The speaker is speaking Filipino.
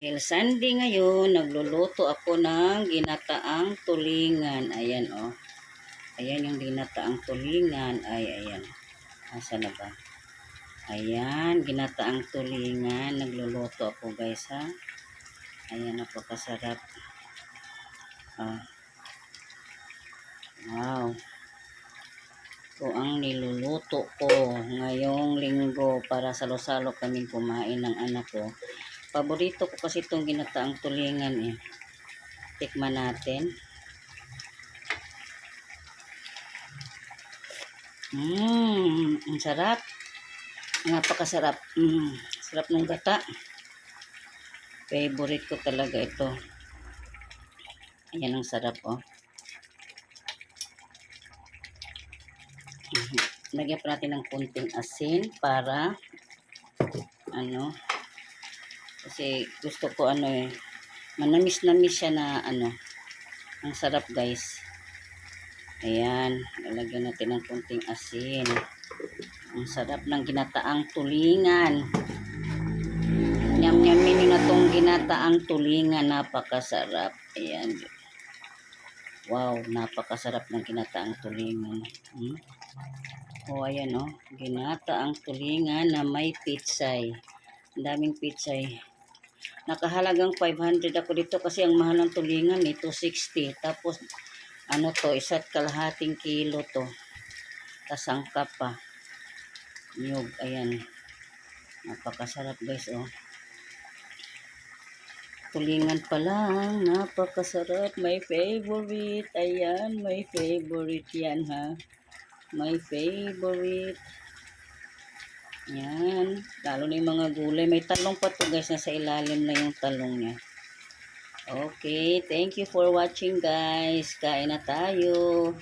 El Sunday ngayon, nagluluto ako ng ginataang tulingan. Ayan, oh. Ayan yung ginataang tulingan. Ay, ayan. Asa na ba? Ayan, ginataang tulingan. Nagluluto ako, guys, ha? Ayan, napakasarap. Ah. Wow. Ito ang niluluto ko ngayong linggo para salo-salo kaming kumain ng anak ko. Paborito ko kasi itong ginataang tulingan eh. Tikman natin. Mmm, ang sarap. Napakasarap. Mmm, sarap ng gata. Favorite ko talaga ito. Ayan ang sarap oh. Lagyan pa natin ng kunting asin para ano kasi gusto ko ano eh manamis-namis siya na ano ang sarap guys. Ayan lalagyan natin ng kunting asin. Ang sarap ng ginataang tulingan. Nyam-nyamin na tong ginataang tulingan napakasarap. Ayan. Wow napakasarap ng ginataang tulingan. Hmm? o ayan o ginataang tulingan na may pitsay ang daming pitsay nakahalagang 500 ako dito kasi ang mahal ng tulingan eh 260 tapos ano to isa't kalahating kilo to. Kasangkap pa niyog ayan. Napakasarap guys oh. Tulingan pa lang napakasarap. My favorite ayan my favorite yan ha. My favorite yan. Lalo na yung mga gulay. May talong pa to guys. Nasa ilalim na yung talong niya. Okay. Thank you for watching guys. Kain na tayo.